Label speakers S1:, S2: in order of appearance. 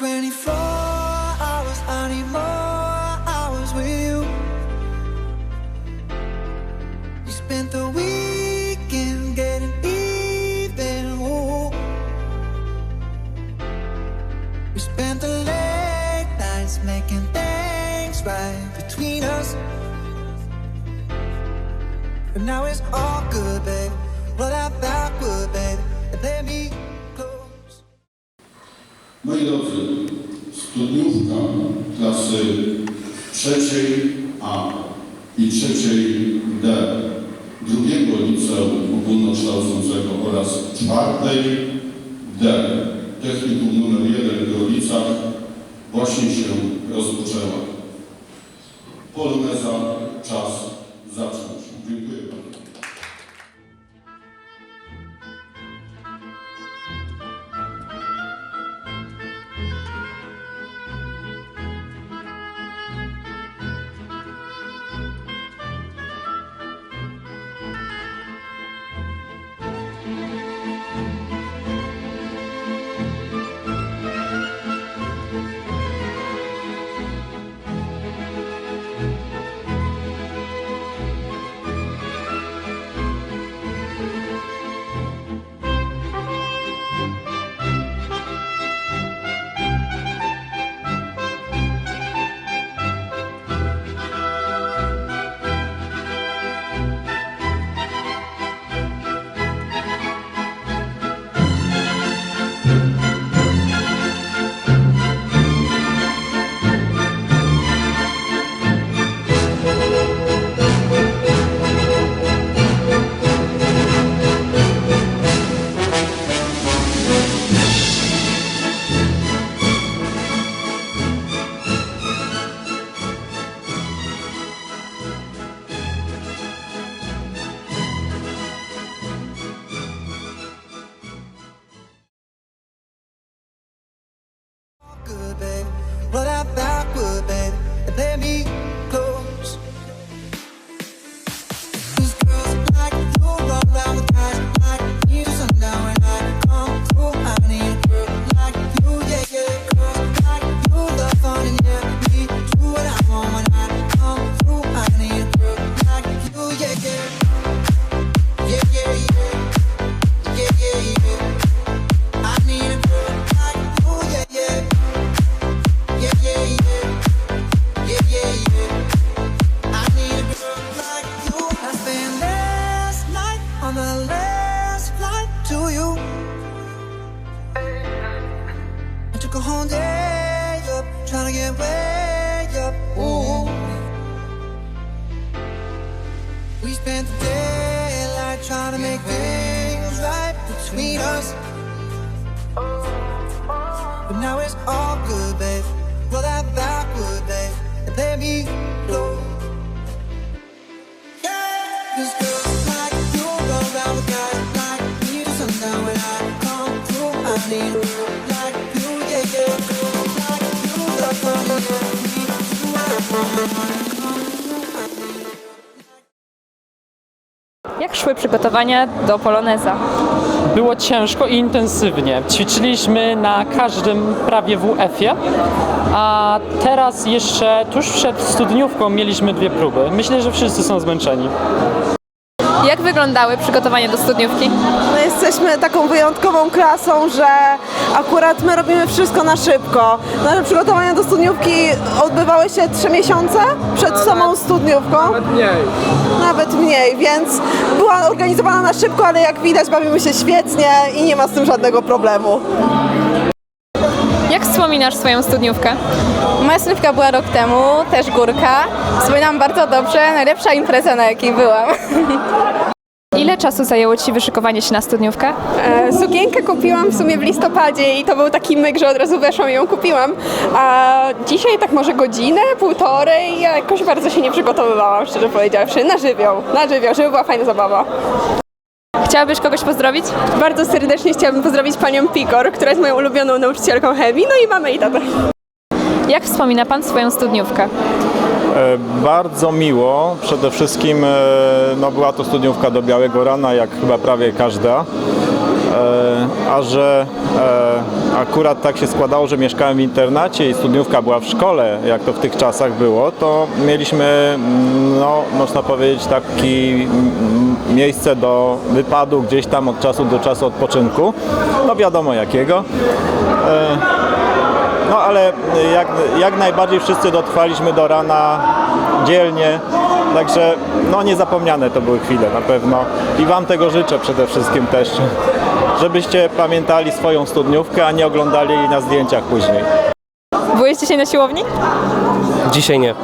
S1: 24 hours, I need more hours with you. You spent the weekend getting even. Ooh. We spent the late nights making things right between us. But now it's all good, babe. Roll that backward, babe, and let me.
S2: Moi drodzy, studniówka klasy trzeciej A i trzeciej D drugiego liceum ogólnokształcącego oraz czwartej D technikum numer 1 w Gorlicach właśnie się rozpoczęła. Poloneza, czas
S1: the last flight to you. I took a whole day up, trying to get way up. Ooh. We spent the daylight trying to make things right between us. But now it's all good, babe. Roll that backward, babe, and let me
S3: Jak szły przygotowania do Poloneza?
S4: Było ciężko i intensywnie. Ćwiczyliśmy na każdym prawie WF-ie, a teraz jeszcze tuż przed studniówką mieliśmy dwie próby. Myślę, że wszyscy są zmęczeni.
S3: Jak wyglądały przygotowania do studniówki?
S5: My jesteśmy taką wyjątkową klasą, że akurat my robimy wszystko na szybko. Nasze przygotowania do studniówki odbywały się trzy miesiące przed samą studniówką. Nawet mniej. Nawet mniej, więc była organizowana na szybko, ale jak widać bawimy się świetnie i nie ma z tym żadnego problemu.
S3: Jak wspominasz swoją studniówkę?
S6: Moja studniówka była rok temu, też górka. Wspominam bardzo dobrze, najlepsza impreza na jakiej byłam.
S3: Ile czasu zajęło Ci wyszykowanie się na studniówkę?
S6: E, Sukienkę kupiłam w sumie w listopadzie i to był taki myk, że od razu weszłam i ją kupiłam. A dzisiaj tak może godzinę, półtorej, ja jakoś bardzo się nie przygotowywałam, szczerze powiedziawszy. Na żywioł, na żywioł, żeby była fajna zabawa.
S3: Chciałabyś kogoś pozdrowić?
S6: Bardzo serdecznie chciałabym pozdrowić panią Pikor, która jest moją ulubioną nauczycielką chemii, no i mamę i tatę.
S3: Jak wspomina Pan swoją studniówkę?
S7: E, Bardzo miło. Przede wszystkim e, no, była to studniówka do białego rana, jak chyba prawie każda. E, a że akurat tak się składało, że mieszkałem w internacie i studniówka była w szkole, jak to w tych czasach było, to mieliśmy, mm, no, można powiedzieć, taki mm, miejsce do wypadu gdzieś tam od czasu do czasu odpoczynku. No wiadomo jakiego. E, no ale jak, jak najbardziej wszyscy dotrwaliśmy do rana dzielnie, także no niezapomniane to były chwile na pewno i Wam tego życzę przede wszystkim też, żebyście pamiętali swoją studniówkę, a nie oglądali jej na zdjęciach później.
S3: Byłeś dzisiaj na siłowni?
S8: Dzisiaj nie.